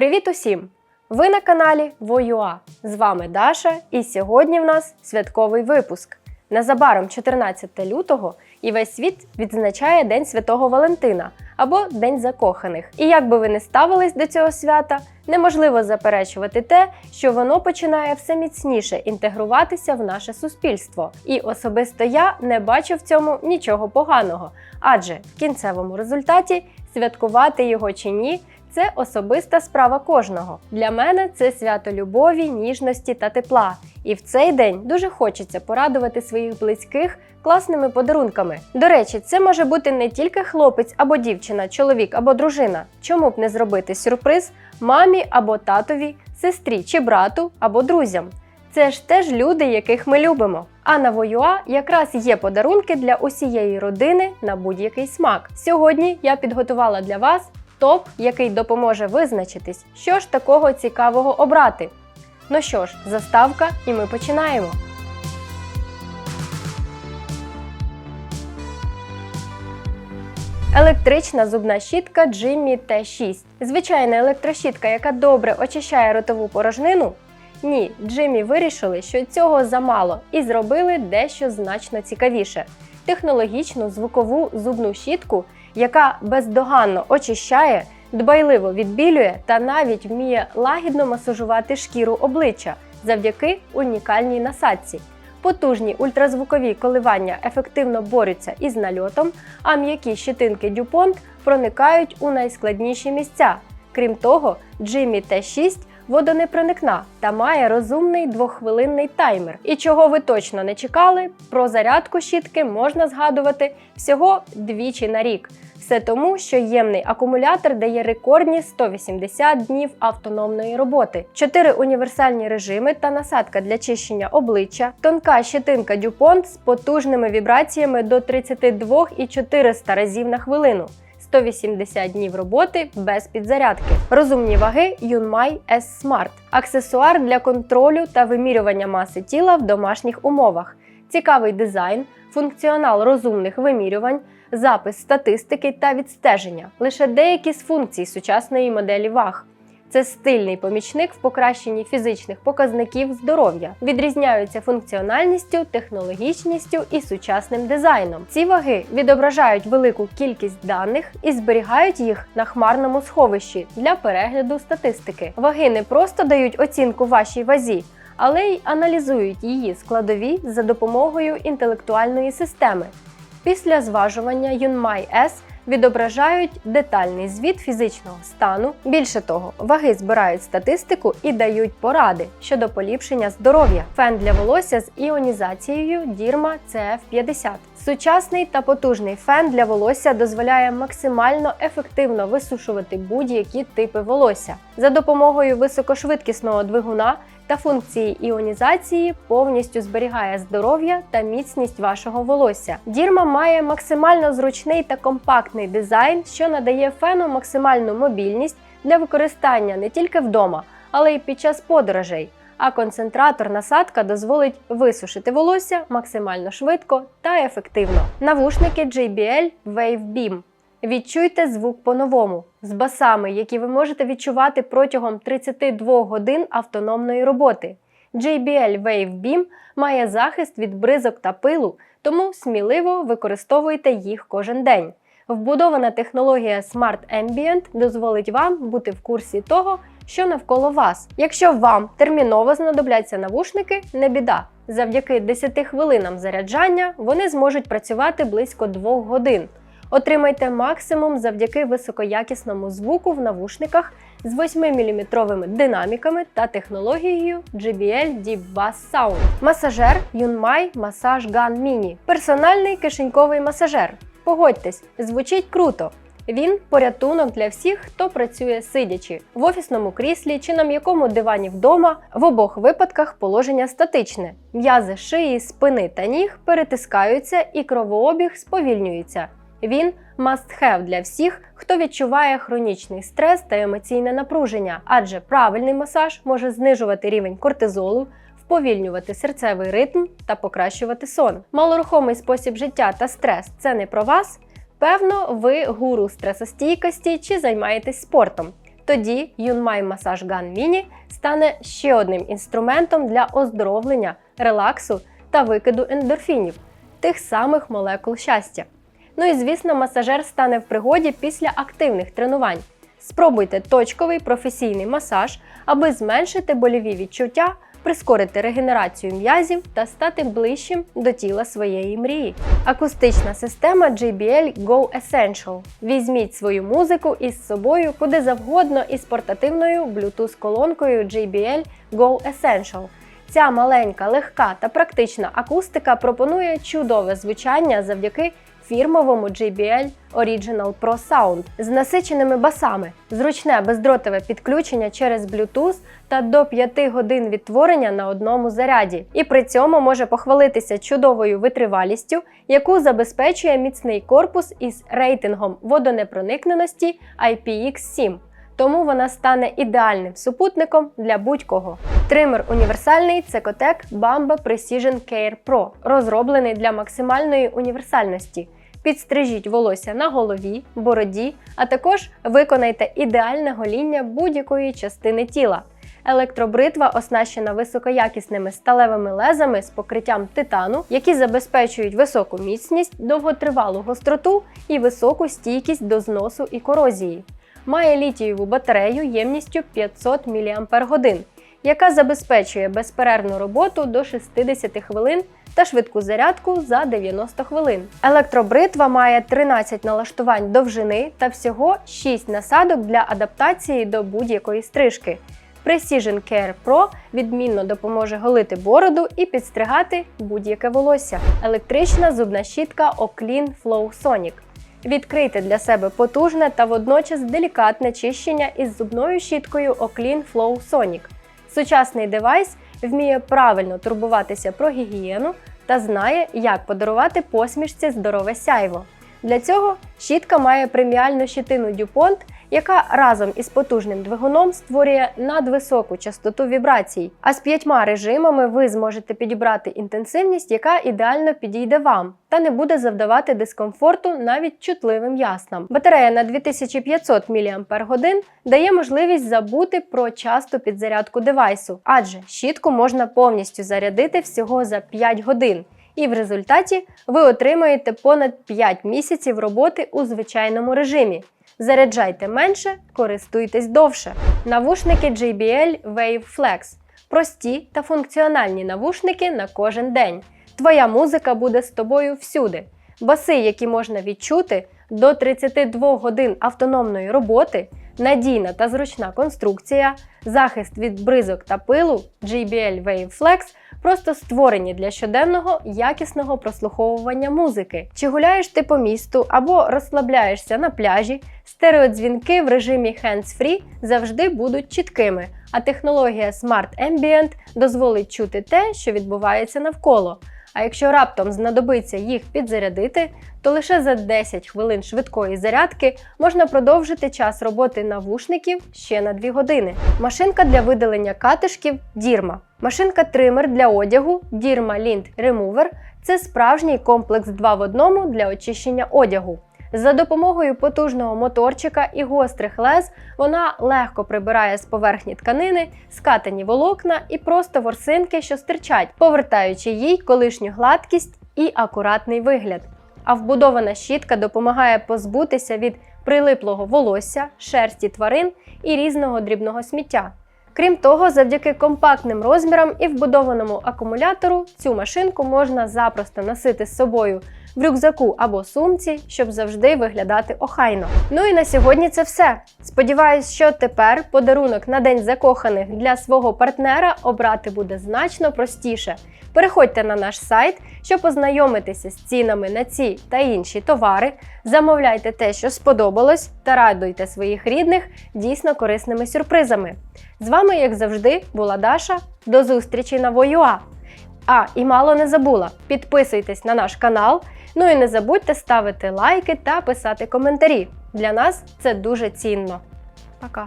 Привіт усім! Ви на каналі Воюа. З вами Даша, і сьогодні в нас святковий випуск. Незабаром 14 лютого і весь світ відзначає День Святого Валентина або День закоханих. І як би ви не ставились до цього свята, неможливо заперечувати те, що воно починає все міцніше інтегруватися в наше суспільство. І особисто я не бачу в цьому нічого поганого, адже в кінцевому результаті святкувати його чи ні. Це особиста справа кожного. Для мене це свято любові, ніжності та тепла. І в цей день дуже хочеться порадувати своїх близьких класними подарунками. До речі, це може бути не тільки хлопець або дівчина, чоловік або дружина. Чому б не зробити сюрприз мамі або татові, сестрі чи брату або друзям? Це ж теж люди, яких ми любимо. А на Воюа якраз є подарунки для усієї родини на будь-який смак. Сьогодні я підготувала для вас топ, який допоможе визначитись, що ж такого цікавого обрати. Ну що ж, заставка, і ми починаємо. Електрична зубна щітка Jimmy T6. Звичайна електрощітка, яка добре очищає ротову порожнину. Ні, Джиммі вирішили, що цього замало, і зробили дещо значно цікавіше: технологічну звукову зубну щітку, яка бездоганно очищає, дбайливо відбілює та навіть вміє лагідно масажувати шкіру обличчя завдяки унікальній насадці. Потужні ультразвукові коливання ефективно борються із нальотом, а м'які щитинки Дюпонт проникають у найскладніші місця. Крім того, Jimmy T6 водонепроникна та має розумний двоххвилинний таймер. І чого ви точно не чекали, про зарядку щітки можна згадувати всього двічі на рік. Все тому, що ємний акумулятор дає рекордні 180 днів автономної роботи, 4 універсальні режими та насадка для чищення обличчя, тонка щетинка Дюпонт з потужними вібраціями до 32,400 разів на хвилину. 180 днів роботи без підзарядки. Розумні ваги Yunmai S Smart. Аксесуар для контролю та вимірювання маси тіла в домашніх умовах. Цікавий дизайн, функціонал розумних вимірювань, запис статистики та відстеження лише деякі з функцій сучасної моделі ваг. Це стильний помічник в покращенні фізичних показників здоров'я, відрізняються функціональністю, технологічністю і сучасним дизайном. Ці ваги відображають велику кількість даних і зберігають їх на хмарному сховищі для перегляду статистики. Ваги не просто дають оцінку вашій вазі, але й аналізують її складові за допомогою інтелектуальної системи. Після зважування Yunmai S відображають детальний звіт фізичного стану. Більше того, ваги збирають статистику і дають поради щодо поліпшення здоров'я. Фен для волосся з іонізацією Дірма CF50. Сучасний та потужний фен для волосся дозволяє максимально ефективно висушувати будь-які типи волосся. За допомогою високошвидкісного двигуна та функції іонізації повністю зберігає здоров'я та міцність вашого волосся. Дірма має максимально зручний та компактний дизайн, що надає фену максимальну мобільність для використання не тільки вдома, але й під час подорожей. А концентратор насадка дозволить висушити волосся максимально швидко та ефективно. Навушники JBL Wave Beam Відчуйте звук по-новому з басами, які ви можете відчувати протягом 32 годин автономної роботи. JBL Wave Beam має захист від бризок та пилу, тому сміливо використовуйте їх кожен день. Вбудована технологія Smart Ambient дозволить вам бути в курсі того, що навколо вас. Якщо вам терміново знадобляться навушники, не біда. Завдяки 10 хвилинам заряджання вони зможуть працювати близько 2 годин. Отримайте максимум завдяки високоякісному звуку в навушниках з 8-мм динаміками та технологією JBL Deep Bass Sound. Масажер Yunmai Massage Gun Mini. Персональний кишеньковий масажер. Погодьтесь, звучить круто. Він порятунок для всіх, хто працює сидячи в офісному кріслі чи на м'якому дивані вдома. В обох випадках положення статичне. М'язи шиї, спини та ніг перетискаються і кровообіг сповільнюється. Він must-have для всіх, хто відчуває хронічний стрес та емоційне напруження, адже правильний масаж може знижувати рівень кортизолу, вповільнювати серцевий ритм та покращувати сон. Малорухомий спосіб життя та стрес це не про вас. Певно, ви гуру стресостійкості чи займаєтесь спортом. тоді Yunmai Massage Gun Mini стане ще одним інструментом для оздоровлення, релаксу та викиду ендорфінів, тих самих молекул щастя. Ну і звісно, масажер стане в пригоді після активних тренувань. Спробуйте точковий професійний масаж, аби зменшити больові відчуття, прискорити регенерацію м'язів та стати ближчим до тіла своєї мрії. Акустична система JBL Go Essential. Візьміть свою музику із собою куди завгодно із портативною Bluetooth-колонкою JBL Go Essential. Ця маленька, легка та практична акустика пропонує чудове звучання завдяки фірмовому JBL Original Pro Sound з насиченими басами, зручне бездротове підключення через Bluetooth та до 5 годин відтворення на одному заряді. І при цьому може похвалитися чудовою витривалістю, яку забезпечує міцний корпус із рейтингом водонепроникненості IPX7 тому вона стане ідеальним супутником для будь-кого. Тример універсальний це Cecotec Bamba Precision Care Pro, розроблений для максимальної універсальності. Підстрижіть волосся на голові, бороді, а також виконайте ідеальне гоління будь-якої частини тіла. Електробритва оснащена високоякісними сталевими лезами з покриттям титану, які забезпечують високу міцність, довготривалу гостроту і високу стійкість до зносу і корозії має літієву батарею ємністю 500 мАч, яка забезпечує безперервну роботу до 60 хвилин та швидку зарядку за 90 хвилин. Електробритва має 13 налаштувань довжини та всього 6 насадок для адаптації до будь-якої стрижки. Precision Care Pro відмінно допоможе голити бороду і підстригати будь-яке волосся. Електрична зубна щітка Oclean Flow Sonic. Відкрийте для себе потужне та водночас делікатне чищення із зубною щіткою Oclean Flow Sonic. Сучасний девайс вміє правильно турбуватися про гігієну та знає, як подарувати посмішці здорове сяйво. Для цього щітка має преміальну щитину DuPont, яка разом із потужним двигуном створює надвисоку частоту вібрацій. А з п'ятьма режимами ви зможете підібрати інтенсивність, яка ідеально підійде вам, та не буде завдавати дискомфорту навіть чутливим яснам. Батарея на 2500 мАч дає можливість забути про часту підзарядку девайсу, адже щітку можна повністю зарядити всього за 5 годин і в результаті ви отримаєте понад 5 місяців роботи у звичайному режимі. Заряджайте менше, користуйтесь довше. Навушники JBL Wave Flex. Прості та функціональні навушники на кожен день. Твоя музика буде з тобою всюди. Баси, які можна відчути, до 32 годин автономної роботи, надійна та зручна конструкція, захист від бризок та пилу JBL Wave Flex просто створені для щоденного якісного прослуховування музики. Чи гуляєш ти по місту або розслабляєшся на пляжі, стереодзвінки в режимі hands-free завжди будуть чіткими, а технологія Smart Ambient дозволить чути те, що відбувається навколо. А якщо раптом знадобиться їх підзарядити, то лише за 10 хвилин швидкої зарядки можна продовжити час роботи навушників ще на 2 години. Машинка для видалення катишків Дірма. Машинка тример для одягу Дірма Lint Remover це справжній комплекс 2 в одному для очищення одягу. За допомогою потужного моторчика і гострих лез вона легко прибирає з поверхні тканини, скатані волокна і просто ворсинки, що стирчать, повертаючи їй колишню гладкість і акуратний вигляд. А вбудована щітка допомагає позбутися від прилиплого волосся, шерсті тварин і різного дрібного сміття. Крім того, завдяки компактним розмірам і вбудованому акумулятору цю машинку можна запросто носити з собою в рюкзаку або сумці, щоб завжди виглядати охайно. Ну і на сьогодні це все. Сподіваюсь, що тепер подарунок на день закоханих для свого партнера обрати буде значно простіше. Переходьте на наш сайт, щоб познайомитися з цінами на ці та інші товари, замовляйте те, що сподобалось, та радуйте своїх рідних дійсно корисними сюрпризами. З вами, як завжди, була Даша. До зустрічі на Воюа! А, і мало не забула, підписуйтесь на наш канал. Ну і не забудьте ставити лайки та писати коментарі. Для нас це дуже цінно. Пока!